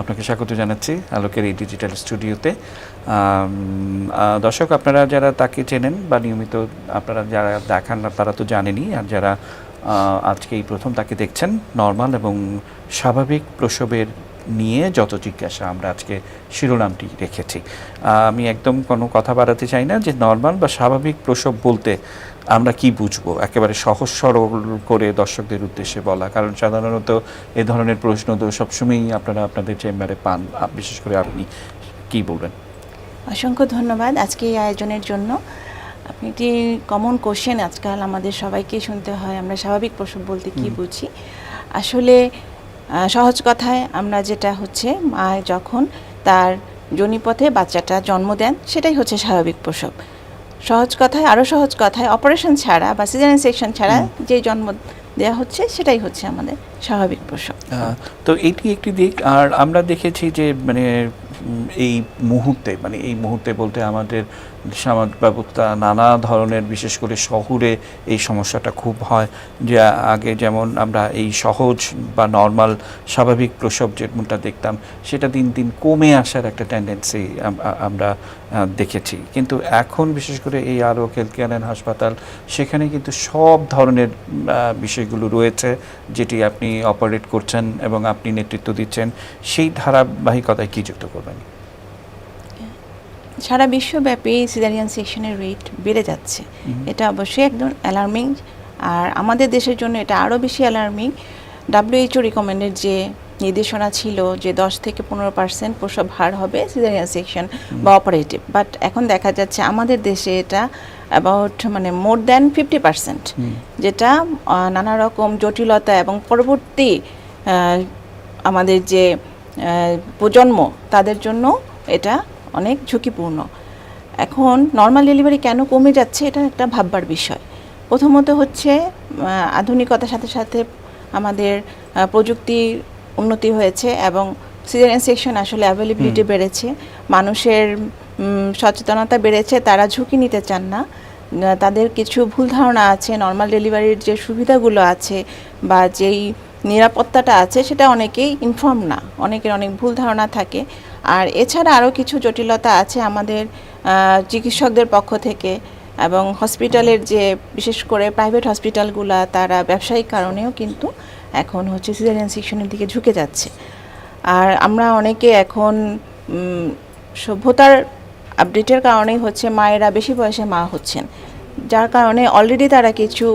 আপনাকে স্বাগত জানাচ্ছি আলোকের এই ডিজিটাল স্টুডিওতে দর্শক, আপনারা যারা তাকে চেনেন বা নিয়মিত আপনারা যারা দেখান না, তারা তো জানেনই। আর যারা আজকে এই প্রথম তাকে দেখছেন, নর্মাল এবং স্বাভাবিক প্রসবের নিয়ে যত জিজ্ঞাসা আমরা আজকে শিরোনামটি রেখেছি। আমি একদম কোনো কথা বাড়াতে চাই না যে নর্মাল বা স্বাভাবিক প্রসব বলতে আমরা কি বুঝব? একেবারে সহজ সরল করে দর্শকদের উদ্দেশ্যে বলা। কারণ সাধারণত এ ধরনের প্রশ্ন তো সবসময়ই আপনারা আপনাদের চেম্বারে পান বিশেষ করে আপনি। কি বলবেন? অসংখ্য ধন্যবাদ আজকে এই আয়োজনের জন্য। আপনি একটি কমন কোশ্চেন আজকাল আমাদের সবাইকে শুনতে হয় আমরা স্বাভাবিক প্রসব বলতে কি বুঝি? আসলে সহজ কথায় আমরা যেটা হচ্ছে মা যখন তার জনিপথে বাচ্চাটা জন্ম দেন সেটাই হচ্ছে স্বাভাবিক প্রসব। সহজ কথায় আরও সহজ কথায় অপারেশন ছাড়া বা সিজারিয়ান সেকশন ছাড়া যে জন্ম দেওয়া হচ্ছে সেটাই হচ্ছে আমাদের স্বাভাবিক প্রসব। তো এটি একটি দিক আর আমরা দেখেছি যে মানে এই মুহূর্তে মানে এই মুহূর্তে বলতে আমাদের সমাজ ব্যবস্থা নানা ধরনের, বিশেষ করে শহরে এই সমস্যাটা খুব হয়। যে আগে যেমন আমরা এই সহজ বা নর্মাল স্বাভাবিক প্রসব যেমনটা দেখতাম, সেটা দিন দিন কমে আসার একটা টেন্ডেন্সি আমরা দেখেছি। কিন্তু এখন বিশেষ করে এই আলোক হেলথ কেয়ার হাসপাতাল, সেখানে কিন্তু সব ধরনের বিষয়গুলো রয়েছে, যেটি আপনি অপারেট করছেন এবং আপনি নেতৃত্ব দিচ্ছেন, সেই ধারাবাহিকতায় কি যুক্ত করবেন? সারা বিশ্বব্যাপী সিজারিয়ান সেকশনের রেট বেড়ে যাচ্ছে। এটা অবশ্যই একদম অ্যালার্মিং আর আমাদের দেশের জন্য এটা আরও বেশি অ্যালার্মিং ডাব্লিউএইচও রিকমেন্ডেড যে নির্দেশনা ছিল যে দশ থেকে পনেরো পার্সেন্ট প্রসব হার হবে সিজারিয়ান সেকশন বা অপারেটিভ বাট এখন দেখা যাচ্ছে আমাদের দেশে এটা অ্যাবাউট মানে মোর দ্যান ফিফটি পার্সেন্ট যেটা নানা রকম জটিলতা এবং পরবর্তী আমাদের যে প্রজন্ম তাদের জন্য এটা অনেক ঝুঁকিপূর্ণ। এখন নর্মাল ডেলিভারি কেন কমে যাচ্ছে এটা একটা ভাববার বিষয়। প্রথমত হচ্ছে আধুনিকতার সাথে সাথে আমাদের প্রযুক্তির উন্নতি হয়েছে এবং সিজারিয়ান সেকশন আসলে অ্যাভেলেবিলিটি বেড়েছে। মানুষের সচেতনতা বেড়েছে তারা ঝুঁকি নিতে চান না। তাদের কিছু ভুল ধারণা আছে নর্মাল ডেলিভারির যে সুবিধাগুলো আছে বা যেই নিরাপত্তাটা আছে, সেটা অনেকেই ইনফর্ম না। অনেকের অনেক ভুল ধারণা থাকে। আর এছাড়া আরও কিছু জটিলতা আছে আমাদের চিকিৎসকদের পক্ষ থেকে এবং হসপিটালের যে, বিশেষ করে প্রাইভেট হসপিটালগুলা তারা ব্যবসায়িক কারণেও কিন্তু এখন হচ্ছে সিজারিয়ান সেকশনের দিকে ঝুঁকে যাচ্ছে। আর আমরা অনেকে এখন সভ্যতার আপডেটের কারণেই হচ্ছে মায়েরা বেশি বয়সে মা হচ্ছেন। যার কারণে অলরেডি তারা কিছু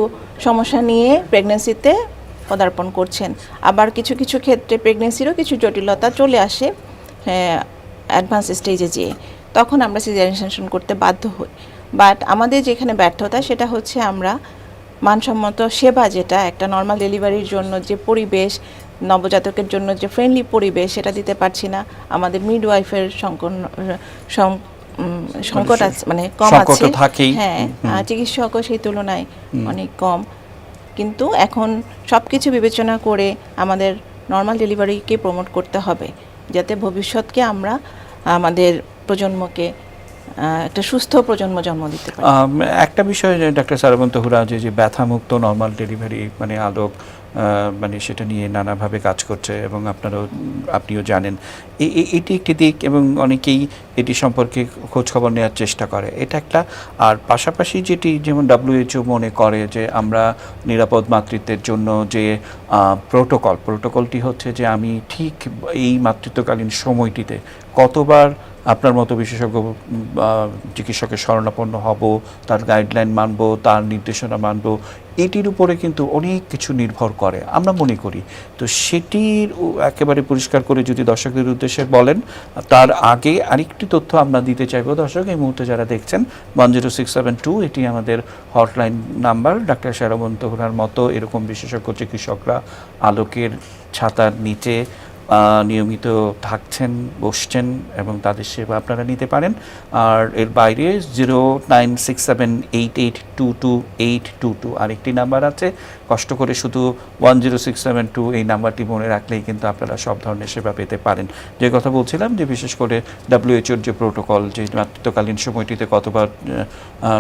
সমস্যা নিয়ে প্রেগনেন্সিতে পদার্পণ করছেন। আবার কিছু কিছু ক্ষেত্রে প্রেগনেন্সিরও কিছু জটিলতা চলে আসে অ্যাডভান্স স্টেজে যেয়ে। তখন আমরা সিজারেশন করতে বাধ্য হই। বাট আমাদের যেখানে ব্যর্থতা সেটা হচ্ছে আমরা মানসম্মত সেবা যেটা একটা নর্মাল ডেলিভারির জন্য যে পরিবেশ নবজাতকের জন্য যে ফ্রেন্ডলি পরিবেশ সেটা দিতে পারছি না। আমাদের মিডওয়াইফের সংকট আছে মানে কম আছে। হ্যাঁ। চিকিৎসকও সেই তুলনায় অনেক কম। কিন্তু এখন সব কিছু বিবেচনা করে আমাদের নর্মাল ডেলিভারিকে প্রমোট করতে হবে, যাতে ভবিষ্যৎকে আমরা আমাদের প্রজন্মকে একটা সুস্থ প্রজন্ম জন্ম দিতে পারি। একটা বিষয় ডাক্তার সারাবন্ত হুরা যে ব্যথামুক্ত নর্মাল ডেলিভারি মানে আলোক মানে সেটা নিয়ে নানাভাবে কাজ করছে এবং আপনারাও, আপনিও জানেন। এটি একটি দিক এবং অনেকেই এটি সম্পর্কে খোঁজ খবর নেওয়ার চেষ্টা করে। এটা একটা, আর পাশাপাশি যেটি যেমন ডাব্লিউএইচও মনে করে যে আমরা নিরাপদ মাতৃত্বের জন্য যে প্রোটোকল, প্রোটোকলটি হচ্ছে যে আমি ঠিক এই মাতৃত্বকালীন সময়টিতে কতবার আপনার মতো বিশেষজ্ঞ চিকিৎসকের শরণাপন্ন হব, তার গাইডলাইন মানব, তার নির্দেশনা মানব, এটির উপরে কিন্তু অনেক কিছু নির্ভর করে, আমরা মনে করি। তো সেটির একেবারে পরিষ্কার করে যদি দর্শকদের উদ্দেশ্যে বলেন, তার আগে আরেকটি তথ্য আমরা দিতে চাইব। দর্শক, এই মুহূর্তে যারা দেখছেন one zero six seven two এটি আমাদের হটলাইন নাম্বার ডাক্তার শেরাবন্ত মতো এরকম বিশেষজ্ঞ, চিকিৎসকরা আলোকের ছাতার নিচে নিয়মিত থাকছেন, বসছেন এবং তাদের সেবা আপনারা নিতে পারেন। আর এর বাইরে zero nine six seven eight eight two two eight two two আরেকটি নাম্বার আছে। কষ্ট করে শুধু one zero six seven two এই নাম্বারটি মনে রাখলেই কিন্তু আপনারা সব ধরনের সেবা পেতে পারেন। যে কথা বলছিলাম যে বিশেষ করে ডাব্লিউএইচওর যে প্রোটোকল, যে মাতৃত্বকালীন সময়টিতে কতবার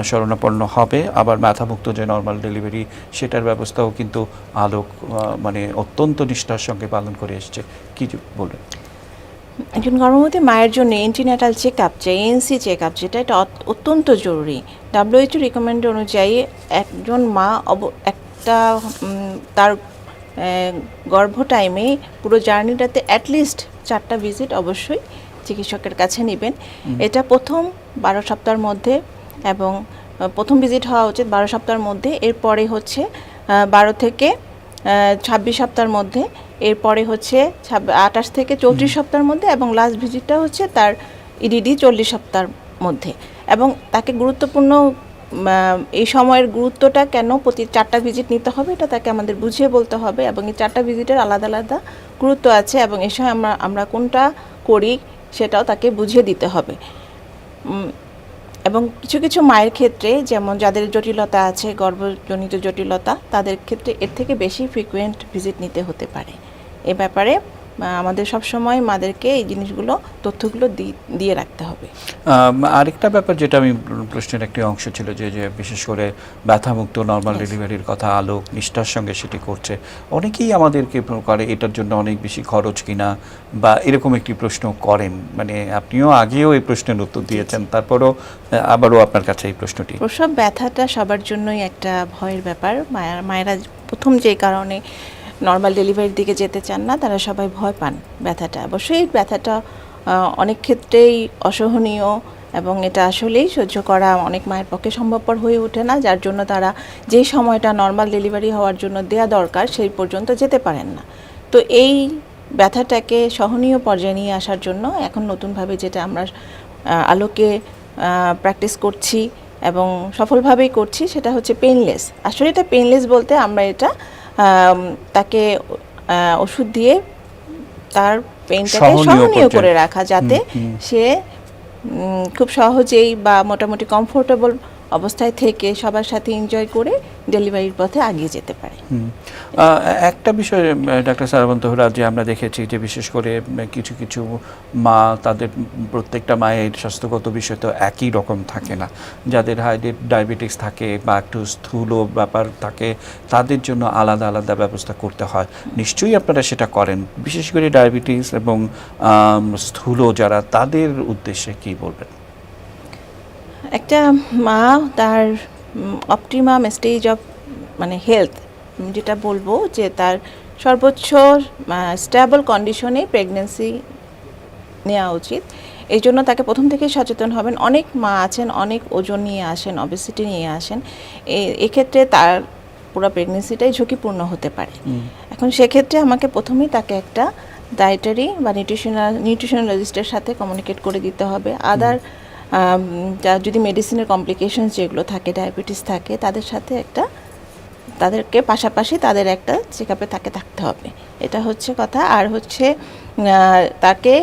শরণাপন্ন হবে, আবার মাথামুক্ত যে নর্মাল ডেলিভারি সেটার ব্যবস্থাও কিন্তু আলোক মানে অত্যন্ত নিষ্ঠার সঙ্গে পালন করে এসছে। কি বলবেন একজন গর্ভবতী মায়ের জন্য এন্টিন্যাটাল চেক আপ যে এএনসি চেক আপ যেটা এটা অত- অত্যন্ত জরুরি। ডাব্লিউএইচও রিকমেন্ড অনুযায়ী একজন মা অব একটা তার গর্ভ টাইমে পুরো জার্নিটাতে অ্যাটলিস্ট চারটা ভিজিট অবশ্যই চিকিৎসকের কাছে নেবেন। এটা প্রথম বারো সপ্তাহের মধ্যে এবং প্রথম ভিজিট হওয়া উচিত বারো সপ্তাহের মধ্যে। এরপরে হচ্ছে বারো থেকে ছাব্বিশ সপ্তাহের মধ্যে এরপরে হচ্ছে আঠাশ থেকে চৌত্রিশ সপ্তাহের মধ্যে এবং লাস্ট ভিজিটটা হচ্ছে তার ইডিডি চল্লিশ সপ্তাহের মধ্যে। এবং তাকে গুরুত্বপূর্ণ এই সময়ের গুরুত্বটা কেন প্রতি চারটা ভিজিট নিতে হবে এটা তাকে আমাদের বুঝিয়ে বলতে হবে এবং এই চারটা ভিজিটের আলাদা আলাদা গুরুত্ব আছে এবং এই সময় আমরা আমরা কোনটা করি সেটাও তাকে বুঝিয়ে দিতে হবে। এবং কিছু কিছু মায়ের ক্ষেত্রে যেমন যাদের জটিলতা আছে গর্ভজনিত জটিলতা তাদের ক্ষেত্রে এর থেকে বেশি ফ্রিকুয়েন্ট ভিজিট নিতে হতে পারে। এ ব্যাপারে আমাদের সবসময় মাদেরকে এই জিনিসগুলো তথ্যগুলো দিয়ে রাখতে হবে। আরেকটা ব্যাপার যেটা আমি প্রশ্নের একটি অংশ ছিল যে যে বিশেষ করে ব্যথামুক্ত নর্মাল ডেলিভারির কথা আলোক নিষ্ঠার সঙ্গে সেটি করছে। অনেকেই আমাদেরকে করে এটার জন্য অনেক বেশি খরচ কিনা বা এরকম একটি প্রশ্ন করেন। মানে আপনিও আগেও এই প্রশ্নের উত্তর দিয়েছেন তারপরও আবারও আপনার কাছে এই প্রশ্নটি। প্রসব ব্যথাটা সবার জন্যই একটা ভয়ের ব্যাপার। মায়ের মায়েরা প্রথম যে কারণে নর্মাল ডেলিভারির দিকে যেতে চান না, তারা সবাই ভয় পান ব্যথাটা। অবশ্যই এই ব্যথাটা অনেক ক্ষেত্রেই অসহনীয় এবং এটা আসলেই সহ্য করা অনেক মায়ের পক্ষে সম্ভবপর হয়ে ওঠে না, যার জন্য তারা যে সময়টা নর্মাল ডেলিভারি হওয়ার জন্য দেয়া দরকার, সেই পর্যন্ত যেতে পারেন না। তো এই ব্যথাটাকে সহনীয় পর্যায়ে নিয়ে আসার জন্য এখন নতুনভাবে যেটা আমরা আলোকে প্র্যাকটিস করছি এবং সফলভাবেই করছি, সেটা হচ্ছে পেনলেস আসলে এটা পেনলেস বলতে আমরা এটা তাকে ওষুধ দিয়ে তার পেনটাকে সহনীয় করে রাখা যাতে। সে খুব সহজেই বা মোটামুটি কমফোর্টেবল অবস্থায় থেকে সবার সাথে এনজয় করে ডেলিভারির পথে আগিয়ে যেতে পারে। একটা বিষয় ডাক্তার সারাবন্ত হরাজ যে আমরা দেখেছি যে বিশেষ করে কিছু কিছু মা তাদের প্রত্যেকটা মায়ের স্বাস্থ্যগত বিষয় তো একই রকম থাকে না। যাদের হাই ডায়াবেটিস থাকে বা একটু স্থূল ব্যাপার থাকে, তাদের জন্য আলাদা আলাদা ব্যবস্থা করতে হয়। নিশ্চয়ই আপনারা সেটা করেন। বিশেষ করে ডায়াবেটিস এবং স্থূল যারা, তাদের উদ্দেশ্যে কি বলবেন? একটা মা তার অপটিমাম স্টেজ অফ মানে হেলথ যেটা বলব যে তার সর্বোচ্চ স্টেবল কন্ডিশনে প্রেগনেন্সি নেওয়া উচিত। এই জন্য তাকে প্রথম থেকে সচেতন হবেন। অনেক মা আছেন অনেক ওজন নিয়ে আসেন অবেসিটি নিয়ে আসেন। এ- এক্ষেত্রে তার পুরো প্রেগনেন্সিটাই ঝুঁকিপূর্ণ হতে পারে। এখন সেক্ষেত্রে আমাকে প্রথমেই তাকে একটা ডায়েটারি বা নিউট্রিশনাল নিউট্রিশনালিস্টের সাথে কমিউনিকেট করে দিতে হবে। আদার যদি মেডিসিনের কমপ্লিকেশনস যেগুলো থাকে ডায়াবেটিস থাকে, তাদের সাথে একটা, তাদেরকে পাশাপাশি তাদের একটা চেক আপে তাকে থাকতে হবে। এটা হচ্ছে কথা। আর হচ্ছে তাকে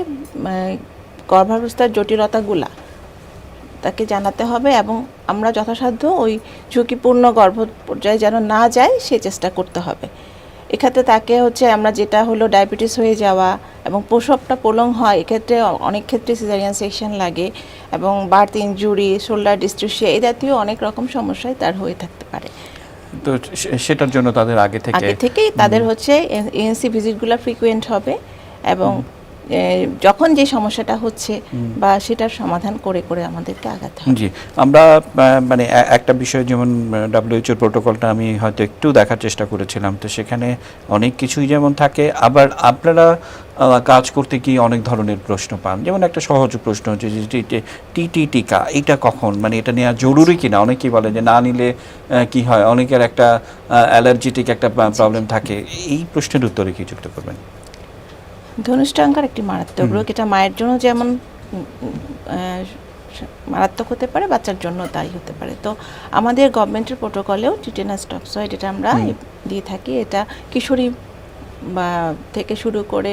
গর্ভাবস্থার জটিলতাগুলা তাকে জানাতে হবে এবং আমরা যথাসাধ্য ওই ঝুঁকিপূর্ণ গর্ভ পর্যায়ে যেন না যায়, সে চেষ্টা করতে হবে। এক্ষেত্রে তাকে হচ্ছে আমরা যেটা হলো ডায়াবেটিস হয়ে যাওয়া এবং প্রসবটা প্রলং হয় এক্ষেত্রে অনেক ক্ষেত্রে সিজারিয়ান সেকশন লাগে এবং বার্থ ইঞ্জুরি শোল্ডার ডিস্ট্রিশিয়া এই জাতীয় অনেক রকম সমস্যায় তার হয়ে থাকতে পারে। তো সেটার জন্য তাদের আগে থেকে আগে থেকেই তাদের হচ্ছে এএনসি ভিজিটগুলো ফ্রিকুয়েন্ট হবে এবং এ, যখন যে সমস্যাটা হচ্ছে বা সেটার সমাধান করে করে আমাদেরকে আগাতে হবে। জি আমরা মানে একটা বিষয় যেমন ডাব্লিউএইচওর প্রোটোকলটা আমি হয়তো একটু দেখার চেষ্টা করেছিলাম। তো সেখানে অনেক কিছুই যেমন থাকে আবার আপনারা কাজ করতে গিয়ে অনেক ধরনের প্রশ্ন পান। যেমন একটা সহজ প্রশ্ন হচ্ছে যে টিটি টিকা এটা কখন? মানে এটা নেওয়া জরুরি কিনা? অনেকেই বলে যে না নিলে কি হয়? অনেকের একটা অ্যালার্জিটিক একটা প্রবলেম থাকে। এই প্রশ্নের উত্তরে কি যুক্ত করবেন? ধনুষ্টঙ্কার একটি মারাত্মক রোগ। এটা মায়ের জন্য যেমন মারাত্মক হতে পারে বাচ্চার জন্য তাই হতে পারে। তো আমাদের গভর্নমেন্টের প্রোটোকলেও টিটেনাস টক্সয়েড এটা আমরা দিয়ে থাকি। এটা কিশোরী বা থেকে শুরু করে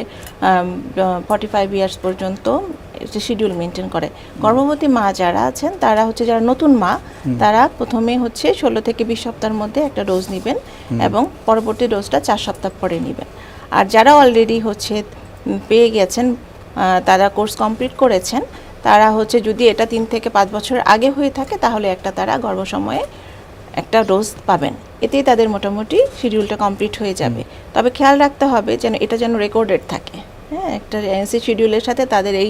ফর্টি ফাইভ ইয়ার্স পর্যন্ত শিডিউল মেনটেন করে। গর্ভবতী মা যারা আছেন তারা হচ্ছে যারা নতুন মা তারা প্রথমে হচ্ছে ষোলো থেকে বিশ সপ্তাহের মধ্যে একটা ডোজ নেবেন এবং পরবর্তী ডোজটা চার সপ্তাহ পরে নেবেন। আর যারা অলরেডি হচ্ছে পেয়ে গেছেন তারা কোর্স কমপ্লিট করেছেন তারা হচ্ছে যদি এটা তিন থেকে পাঁচ বছর আগে হয়ে থাকে তাহলে একটা তারা গর্ভ সময়ে একটা ডোজ পাবেন। এতেই তাদের মোটামুটি শিডিউলটা কমপ্লিট হয়ে যাবে। তবে খেয়াল রাখতে হবে যেন এটা যেন রেকর্ডেড থাকে। হ্যাঁ একটা এনসি শিডিউলের সাথে তাদের এই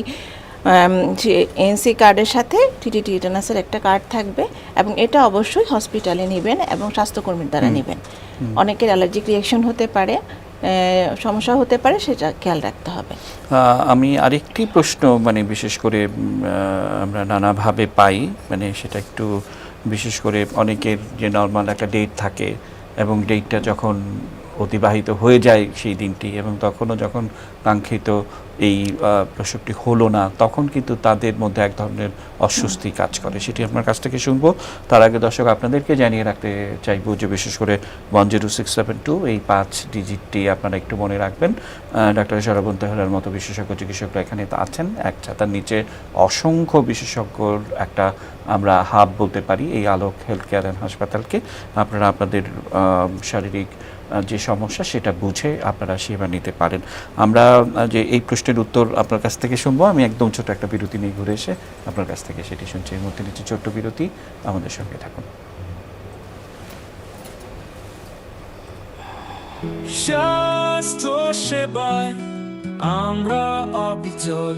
এনসি কার্ডের সাথে টিটি টিটানাসের একটা কার্ড থাকবে এবং এটা অবশ্যই হসপিটালে নেবেন এবং স্বাস্থ্যকর্মীর দ্বারা নেবেন। অনেকের অ্যালার্জিক রিয়াকশন হতে পারে সমস্যা হতে পারে, সেটা খেয়াল রাখতে হবে। আমি আরেকটি প্রশ্ন মানে বিশেষ করে আমরা নানাভাবে পাই মানে সেটা একটু বিশেষ করে অনেকের যে নর্মাল একটা ডেট থাকে, এবং ডেটটা যখন অতিবাহিত হয়ে যায় সেই দিনটি এবং তখনও যখন কাঙ্ক্ষিত এই প্রসবটি হলো না, তখন কিন্তু তাদের মধ্যে এক ধরনের অস্বস্তি কাজ করে। সেটি আপনার কাছ থেকে শুনব। তার আগে দর্শক আপনাদেরকে জানিয়ে রাখতে চাইব যে বিশেষ করে one zero six seven two এই পাঁচ ডিজিটটি আপনারা একটু মনে রাখবেন। ডাক্তার সরবন্ত হেলার মতো বিশেষজ্ঞ চিকিৎসকরা এখানে আছেন। এক ছাতার নিচে অসংখ্য বিশেষজ্ঞর একটা আমরা হাব বলতে পারি এই আলোক হেলথ কেয়ার অ্যান্ড হাসপাতালকে। আপনারা আপনাদের শারীরিক যে সমস্যা সেটা বুঝে আপনারা সেবা নিতে পারেন। আমরা যে এই প্রশ্নের উত্তর আপনার কাছ থেকে শুনব। আমি একদম ছোট একটা বিরতি নিয়ে ঘুরে এসে আপনার কাছ থেকে সেটি শুনছি। এই মুহূর্তে নিচ্ছে ছোট্ট বিরতি। আমাদের সঙ্গে থাকুন। স্বাস্থ্য সেবায় আমরা অবিচল।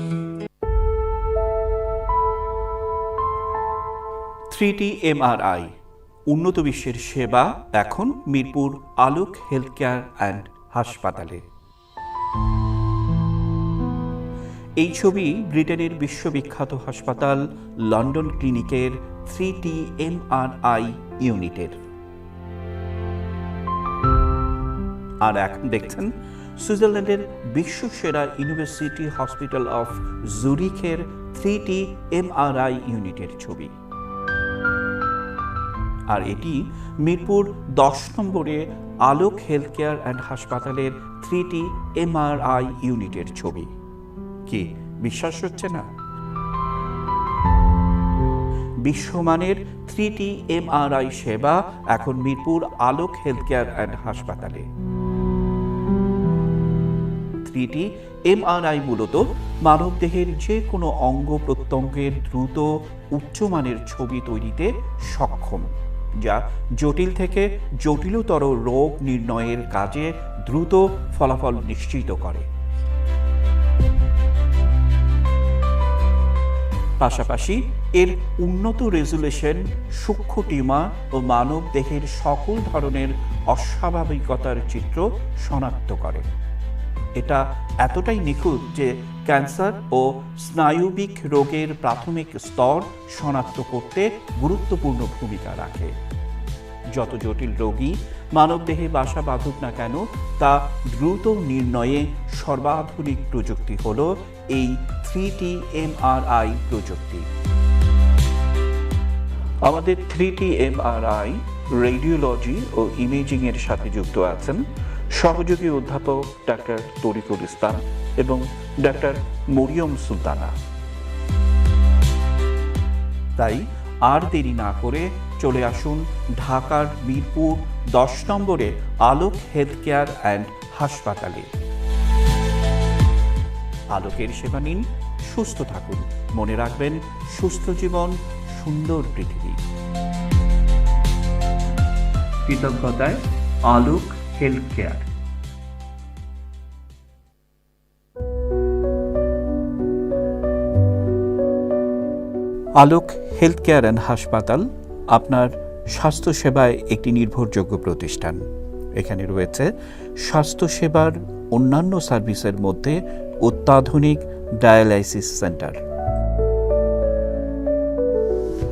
Three T MRI. উন্নত বিশ্বের সেবা এখন Mirpur Alok health care and হাসপাতালে। এই ছবি ব্রিটেনের বিশ্ববিখ্যাত হাসপাতাল লন্ডন ক্লিনিকের থ্রি টি এমআরআই ইউনিটের। আর এখন দেখছেন সুইজারল্যান্ডের বিশ্বসেরা ইউনিভার্সিটি হসপিটাল অফ জুরিখের থ্রি টি এমআরআই ইউনিটের ছবি। আর এটি মিরপুর দশ নম্বরে আলোক হেলথ কেয়ার অ্যান্ড হাসপাতালের থ্রি টি এমআরআই ইউনিটের ছবি। কি, বিশ্বাস হচ্ছে না? বিশ্বমানের থ্রি টি এমআরআই সেবা এখন Mirpur Alok health care and হাসপাতালে। থ্রিটি এমআরআই মূলত মানবদেহের যে কোনো অঙ্গ প্রত্যঙ্গের দ্রুত উচ্চমানের ছবি তৈরিতে সক্ষম। যা জটিল থেকে জটিলতর রোগ নির্ণয়ের কাজে দ্রুত ফলাফল নিশ্চিত করে। পাশাপাশি এর উন্নত রেজুলেশন, সূক্ষ্ম টিমা ও মানব দেহের সকল ধরনের অস্বাভাবিকতার চিত্র শনাক্ত করে। এটা এতটাই নিখুঁত যে ক্যান্সার ও স্নায়ুবিক রোগের প্রাথমিক স্তর শনাক্ত করতে গুরুত্বপূর্ণ ভূমিকা রাখে। যত জটিল রোগী মানবদেহে বাসা বাঁধুক না কেন, তা দ্রুত নির্ণয়ে সর্বাধুনিক প্রযুক্তি হল এই থ্রি টি এমআরআই প্রযুক্তি। আমাদের থ্রি টি এমআরআই রেডিওলজি ও ইমেজিং এর সাথে যুক্ত আছেন সহযোগী অধ্যাপক ডাক্তার তরিকুল ইসলাম এবং ডাক্তার মরিয়ম সুলতানা। তাই আর দেরি না করে চলে আসুন ঢাকার মিরপুর দশ নম্বরে আলোক হেলথ কেয়ার অ্যান্ড হাসপাতালে। আলোকের সেবা নিন, সুস্থ থাকুন। মনে রাখবেন, সুস্থ জীবন সুন্দর পৃথিবী। কৃতজ্ঞতায় Alok health care Alok health care and হাসপাতাল আপনার স্বাস্থ্যসেবায় একটি নির্ভরযোগ্য প্রতিষ্ঠান। এখানে রয়েছে স্বাস্থ্যসেবার অন্যান্য সার্ভিসের মধ্যে অত্যাধুনিক ডায়ালাইসিস সেন্টার।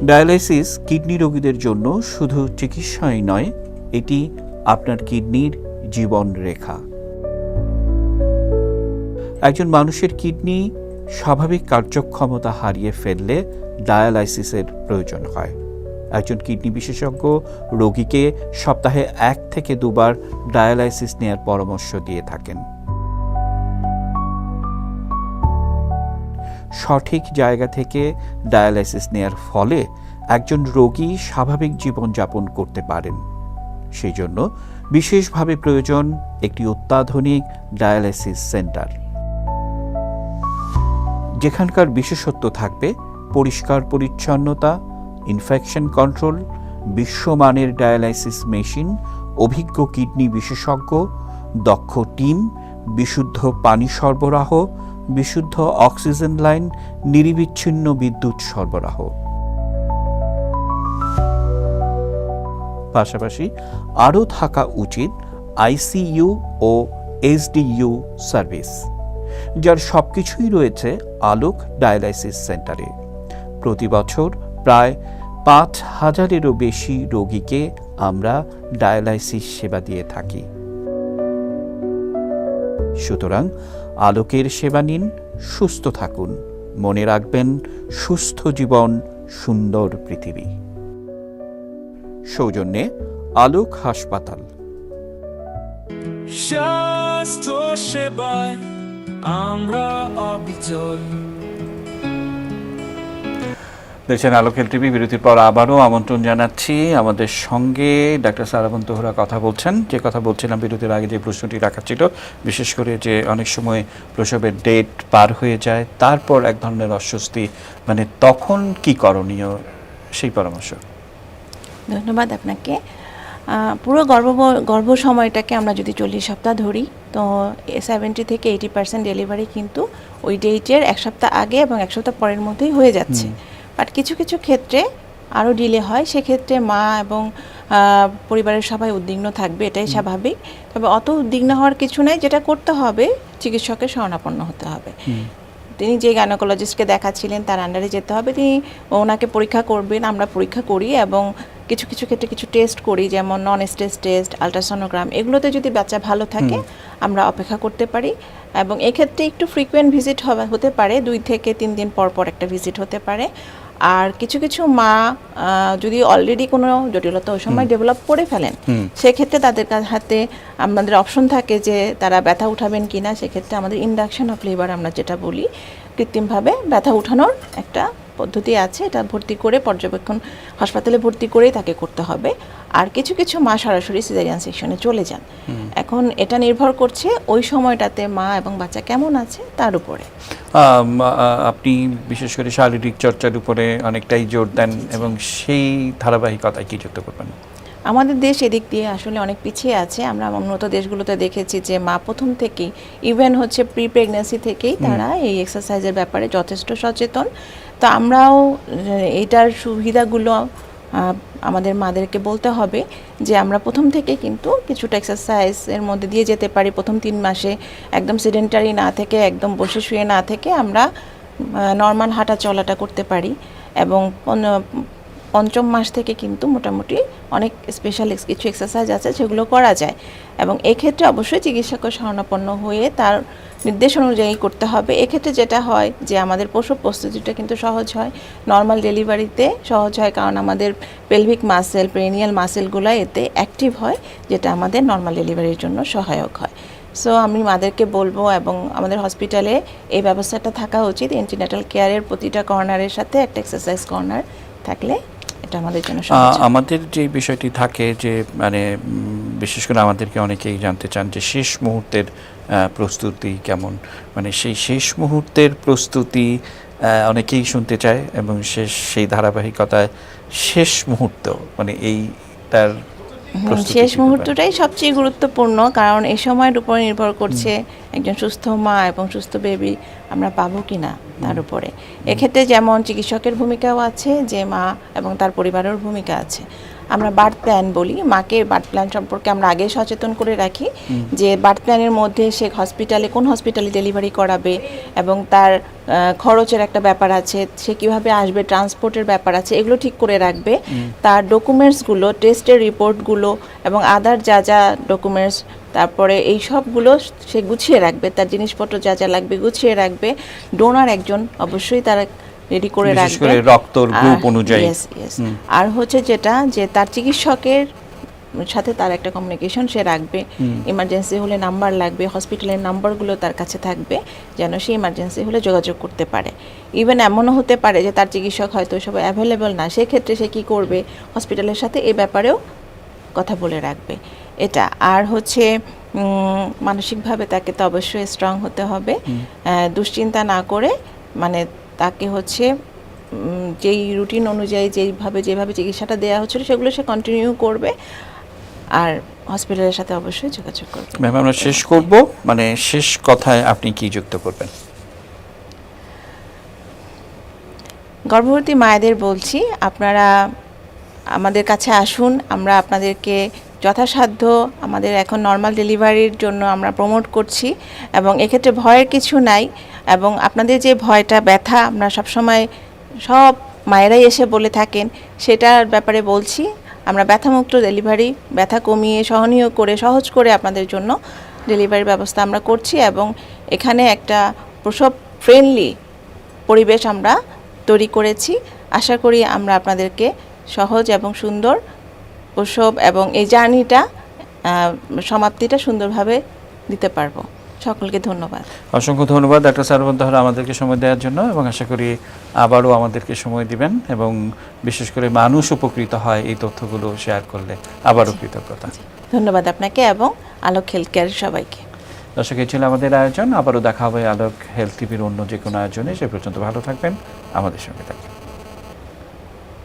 ডায়ালাইসিস কিডনি রোগীদের জন্য শুধু চিকিৎসাই নয়, এটি আপনার কিডনির জীবন রেখা। একজন মানুষের কিডনি স্বাভাবিক কার্যক্ষমতা হারিয়ে ফেললে ডায়ালাইসিসের প্রয়োজন হয়। একজন কিডনি বিশেষজ্ঞ রোগীকে সপ্তাহে এক থেকে দুবার ডায়ালাইসিস নেয়ার পরামর্শ দিয়ে থাকেন। সঠিক জায়গা থেকে ডায়ালাইসিস নেয়ার ফলে একজন রোগী স্বাভাবিক জীবনযাপন করতে পারেন। সেই জন্য বিশেষভাবে প্রয়োজন একটি অত্যাধুনিক ডায়ালাইসিস সেন্টার। যেখানকার বিশেষত্ব থাকবে পরিষ্কার পরিচ্ছন্নতা ইনফেকশন কন্ট্রোল, বিশ্বমানের ডায়ালাইসিস মেশিন, অভিজ্ঞ কিডনি বিশেষজ্ঞ, দক্ষ টিম, বিশুদ্ধ পানি সরবরাহ, বিশুদ্ধ অক্সিজেন লাইন, নিরিবিচ্ছিন্ন বিদ্যুৎ সরবরাহ। পাশাপাশি আরও থাকা উচিত আইসিইউ ও এসডিইউ সার্ভিস, যার সবকিছুই রয়েছে আলোক ডায়ালাইসিস সেন্টারে। প্রতি বছর প্রায় পাঁচ হাজারেরও বেশি রোগীকে আমরা ডায়ালাইসিস সেবা দিয়ে থাকি। সুতরাং আলোকের সেবা নিন, সুস্থ থাকুন। মনে রাখবেন, সুস্থ জীবন, সুন্দর পৃথিবী। সৌজন্যে আলোক হাসপাতাল। স্বাস্থ্য সেবায় আমরা অবিচল। দেখছেন আলোকের টিভি বিরতির পর আবারও আমন্ত্রণ জানাচ্ছি। আমাদের সঙ্গে ডাক্তার সারাবন তোহরা কথা বলছেন। যে কথা বলছিলাম বিরতির আগে যে প্রশ্নটি রাখা ছিল বিশেষ করে যে অনেক সময় প্রসবের ডেট পার হয়ে যায় তারপর এক ধরনের অস্বস্তি মানে তখন কি করণীয়? সেই পরামর্শ। ধন্যবাদ আপনাকে। পুরো গর্ভ গর্ভ সময়টাকে আমরা যদি চল্লিশ সপ্তাহ ধরি তো সেভেন্টি থেকে এইটি পার্সেন্ট ডেলিভারি কিন্তু ওই ডেটের এক সপ্তাহ আগে এবং এক সপ্তাহ পরের মধ্যেই হয়ে যাচ্ছে। বাট কিছু কিছু ক্ষেত্রে আরও ডিলে হয়। সেক্ষেত্রে মা এবং পরিবারের সবাই উদ্বিগ্ন থাকবে এটাই স্বাভাবিক। তবে অত উদ্বিগ্ন হওয়ার কিছু নাই যেটা করতে হবে চিকিৎসকের শরণাপন্ন হতে হবে। তিনি যে গাইনোকোলজিস্টকে দেখাচ্ছিলেন তার আন্ডারে যেতে হবে। তিনি ওনাকে পরীক্ষা করবেন আমরা পরীক্ষা করি এবং কিছু কিছু ক্ষেত্রে কিছু টেস্ট করি যেমন নন স্টেজ টেস্ট আলট্রাসোনোগ্রাম এগুলোতে যদি বাচ্চা ভালো থাকে আমরা অপেক্ষা করতে পারি। এবং এক্ষেত্রে একটু ফ্রিকোয়েন্ট ভিজিট হবে হতে পারে দুই থেকে তিন দিন পর পর একটা ভিজিট হতে পারে। আর কিছু কিছু মা যদি অলরেডি কোনো জটিলতা ওই সময় ডেভেলপ করে ফেলেন সেক্ষেত্রে তাদের হাতে আমাদের অপশন থাকে যে তারা ব্যথা উঠাবেন কিনা সেক্ষেত্রে আমাদের ইন্ডাকশন অফ লেবার আমরা যেটা বলি কৃত্রিমভাবে ব্যথা উঠানোর একটা পদ্ধতি আছে। এটা ভর্তি করে পর্যবেক্ষণ হাসপাতালে ভর্তি করেই তাকে করতে হবে। আর কিছু কিছু মা সরাসরি সিজারিয়ান সেকশনে চলে যান। এখন এটা নির্ভর করছে ওই সময়টাতে মা এবং বাচ্চা কেমন আছে তার উপরে। আপনি বিশেষ করে শারীরিক চর্চার উপরে অনেকটাই জোর দেন এবং সেই ধারাবাহিকতায় কি যুক্ত করবেন? আমাদের দেশ এদিক দিয়ে আসলে অনেক পিছিয়ে আছে। আমরা উন্নত দেশগুলোতে দেখেছি যে মা প্রথম থেকেই ইভেন হচ্ছে প্রি প্রেগনেন্সি থেকেই তারা এই এক্সারসাইজের ব্যাপারে যথেষ্ট সচেতন। তো আমরাও এটার সুবিধাগুলো আমাদের মাদেরকে বলতে হবে যে আমরা প্রথম থেকে কিন্তু কিছুটা এক্সারসাইজের মধ্যে দিয়ে যেতে পারি। প্রথম তিন মাসে একদম সিডেন্টারি না থেকে, একদম বসে শুয়ে না থেকে আমরা নর্মাল হাঁটা চলাটা করতে পারি। এবং পঞ্চম মাস থেকে কিন্তু মোটামুটি অনেক স্পেশাল কিছু এক্সারসাইজ আছে সেগুলো করা যায়। এবং এক্ষেত্রে অবশ্যই চিকিৎসকের শরণাপন্ন হয়ে তার নির্দেশ অনুযায়ী করতে হবে। এক্ষেত্রে যেটা হয় যে আমাদের প্রসব প্রস্তুতিটা কিন্তু সহজ হয়। নর্মাল ডেলিভারিতে সহজ হয় কারণ আমাদের পেলভিক মাসেল পেরিনিয়াল মাসেলগুলো এতে অ্যাক্টিভ হয়, যেটা আমাদের নর্মাল ডেলিভারির জন্য সহায়ক হয়। সো আমি মাদেরকে বলব এবং আমাদের হসপিটালে এই ব্যবস্থাটা থাকা উচিত। এন্টিনেটাল কেয়ারের প্রতিটা কর্নারের সাথে একটা এক্সারসাইজ কর্নার থাকলে এটা আমাদের জন্য। আমাদের যে বিষয়টি থাকে যে মানে বিশেষ করে আমাদেরকে অনেকেই জানতে চান যে শেষ মুহূর্তের প্রস্তুতি কেমন মানে সেই শেষ মুহূর্তের প্রস্তুতি অনেকেই শুনতে চায় এবং শেষ সেই ধারাবাহিকতায় শেষ মুহূর্ত মানে এইটার হুম, প্রস্তুতি শেষ মুহূর্তটাই সবচেয়ে গুরুত্বপূর্ণ কারণ এ সময়ের উপর নির্ভর করছে একজন সুস্থ মা এবং সুস্থ বেবি আমরা পাবো কি না তার উপরে। এক্ষেত্রে যেমন চিকিৎসকের ভূমিকাও আছে যে মা এবং তার পরিবারের ভূমিকা আছে। আমরা বার্থ প্ল্যান বলি মাকে বার্থ প্ল্যান সম্পর্কে আমরা আগে সচেতন করে রাখি যে বার্থ প্ল্যানের মধ্যে সে হসপিটালে কোন হসপিটালে ডেলিভারি করাবে এবং তার খরচের একটা ব্যাপার আছে সে কীভাবে আসবে ট্রান্সপোর্টের ব্যাপার আছে এগুলো ঠিক করে রাখবে। তার ডকুমেন্টসগুলো টেস্টের রিপোর্টগুলো এবং আদার যা যা ডকুমেন্টস তারপরে এই সবগুলো সে গুছিয়ে রাখবে। তার জিনিসপত্র যা যা লাগবে গুছিয়ে রাখবে। ডোনার একজন অবশ্যই তারা রেডি করে রাখবে। রক্তর গ্রুপ অনুযায়ী. আর হচ্ছে যেটা যে তার চিকিৎসকের সাথে তার একটা কমিউনিকেশন সে রাখবে। ইমার্জেন্সি হলে নাম্বার লাগবে হসপিটালের নাম্বারগুলো তার কাছে থাকবে যেন সে ইমার্জেন্সি হলে যোগাযোগ করতে পারে। ইভেন এমনও হতে পারে যে তার চিকিৎসক হয়তো সবাই অ্যাভেলেবল না সেক্ষেত্রে সে কি করবে? হসপিটালের সাথে এ ব্যাপারেও কথা বলে রাখবে। এটা আর হচ্ছে মানসিকভাবে তাকে তো অবশ্যই স্ট্রং হতে হবে। দুশ্চিন্তা না করে মানে তাকে হচ্ছে যেই রুটিন অনুযায়ী যেইভাবে যেভাবে চিকিৎসাটা দেওয়া হচ্ছিল সেগুলো সে কন্টিনিউ করবে। আর হসপিটালের সাথে অবশ্যই যোগাযোগ করবেন ম্যাম আমরা শেষ করব। মানে শেষ কথায় আপনি কি যুক্ত করবেন? গর্ভবতী মায়েদের বলছি আপনারা আমাদের কাছে আসুন আমরা আপনাদেরকে যথাসাধ্য আমাদের এখন নর্মাল ডেলিভারির জন্য আমরা প্রমোট করছি এবং এক্ষেত্রে ভয়ের কিছু নাই এবং আপনাদের যে ভয়টা, ব্যথা, আমরা সবসময় সব মায়েরাই এসে বলে থাকেন, সেটার ব্যাপারে বলছি। আমরা ব্যথামুক্ত ডেলিভারি ব্যথা কমিয়ে সহনীয় করে, সহজ করে আপনাদের জন্য ডেলিভারির ব্যবস্থা আমরা করছি এবং এখানে একটা প্রসব ফ্রেন্ডলি পরিবেশ আমরা তৈরি করেছি। আশা করি আমরা আপনাদেরকে সহজ এবং সুন্দর প্রসব এবং এই জার্নিটা সমাপ্তিটা সুন্দরভাবে দিতে পারব। সকলকে ধন্যবাদ। অসংখ্য ধন্যবাদ ডাক্তার সারবন্ত হরা আমাদেরকে সময় দেওয়ার জন্য এবং আশা করি আবারও আমাদেরকে সময় দিবেন এবং বিশেষ করে মানুষ উপকৃত হয় এই তথ্যগুলো শেয়ার করলে। আবারও কৃতজ্ঞতা। ধন্যবাদ আপনাকে এবং আলোক হেলথ কেয়ার সবাইকে। দর্শক এই ছিল আমাদের আয়োজন। আবারও দেখা হবে আলোক হেলথ টিভির অন্য যে কোনো আয়োজনে। সে পর্যন্ত ভালো থাকবেন। আমাদের সঙ্গে থাকবেন।